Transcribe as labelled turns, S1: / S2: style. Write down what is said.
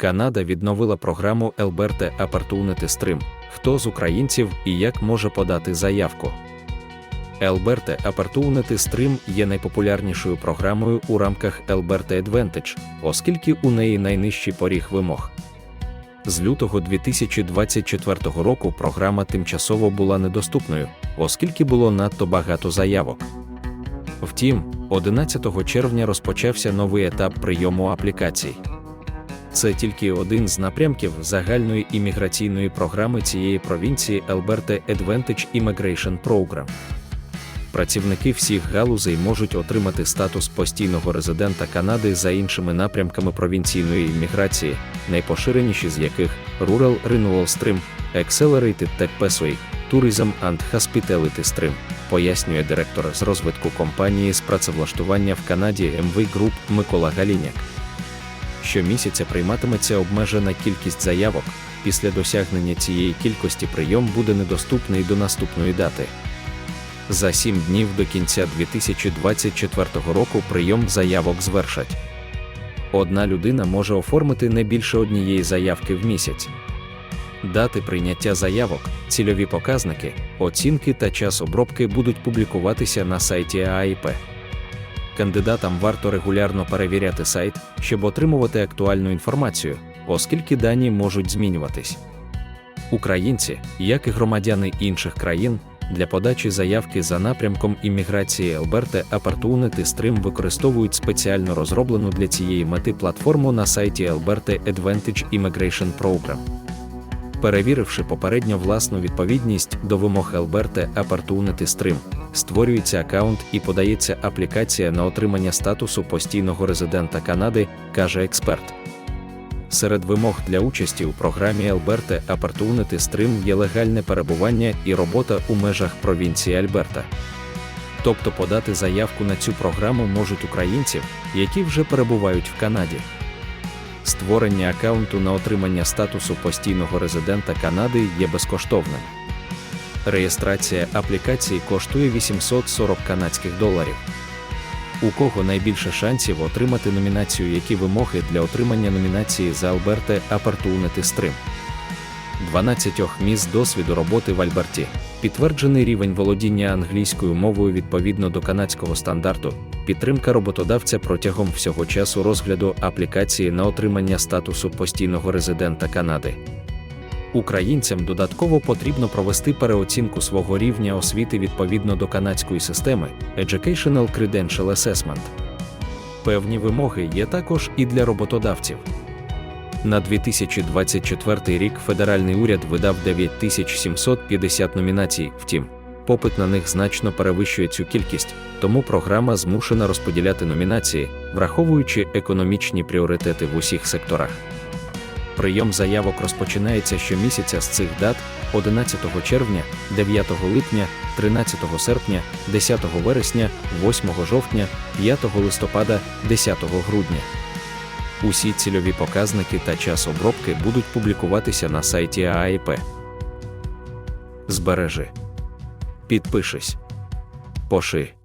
S1: Канада відновила програму Елберте Opportunity Stream. Хто з українців і як може подати заявку? Елберте Opportunity Stream є найпопулярнішою програмою у рамках Елберте Advantage, оскільки у неї найнижчий поріг вимог. З лютого 2024 року програма тимчасово була недоступною, оскільки було надто багато заявок. Втім, 11 червня розпочався новий етап прийому аплікацій. Це тільки один з напрямків загальної імміграційної програми цієї провінції Alberta Advantage Immigration Program. Працівники всіх галузей можуть отримати статус постійного резидента Канади за іншими напрямками провінційної імміграції, найпоширеніші з яких Rural Renewal Stream, Accelerated Tech Pathway, Tourism and Hospitality Stream, пояснює директор з розвитку компанії з працевлаштування в Канаді MV Group Микола Галіняк. Щомісяця прийматиметься обмежена кількість заявок. Після досягнення цієї кількості прийом буде недоступний до наступної дати. За сім днів до кінця 2024 року прийом заявок звершать. Одна людина може оформити не більше однієї заявки в місяць. Дати прийняття заявок, цільові показники, оцінки та час обробки будуть публікуватися на сайті АІП. Кандидатам варто регулярно перевіряти сайт, щоб отримувати актуальну інформацію, оскільки дані можуть змінюватись. Українці, як і громадяни інших країн, для подачі заявки за напрямком імміграції Alberta Opportunity Stream використовують спеціально розроблену для цієї мети платформу на сайті Alberta Advantage Immigration Program. Перевіривши попередньо власну відповідність до вимог Alberta Opportunity Stream, створюється аккаунт і подається аплікація на отримання статусу постійного резидента Канади, каже експерт. Серед вимог для участі у програмі Alberta Opportunity Stream є легальне перебування і робота у межах провінції Альберта. Тобто подати заявку на цю програму можуть українці, які вже перебувають в Канаді. Створення аккаунту на отримання статусу постійного резидента Канади є безкоштовним. Реєстрація аплікації коштує 840 канадських доларів. У кого найбільше шансів отримати номінацію, які вимоги для отримання номінації за Alberta Opportunity Stream? 12 міст досвіду роботи в Альберті, підтверджений рівень володіння англійською мовою відповідно до канадського стандарту, підтримка роботодавця протягом всього часу розгляду аплікації на отримання статусу постійного резидента Канади. Українцям додатково потрібно провести переоцінку свого рівня освіти відповідно до канадської системи Educational Credential Assessment. Певні вимоги є також і для роботодавців. На 2024 рік федеральний уряд видав 9750 номінацій, втім, попит на них значно перевищує цю кількість, тому програма змушена розподіляти номінації, враховуючи економічні пріоритети в усіх секторах. Прийом заявок розпочинається щомісяця з цих дат 11 червня, 9 липня, 13 серпня, 10 вересня, 8 жовтня, 5 листопада, 10 грудня. Усі цільові показники та час обробки будуть публікуватися на сайті АІП. Збережи. Підпишись. Поши.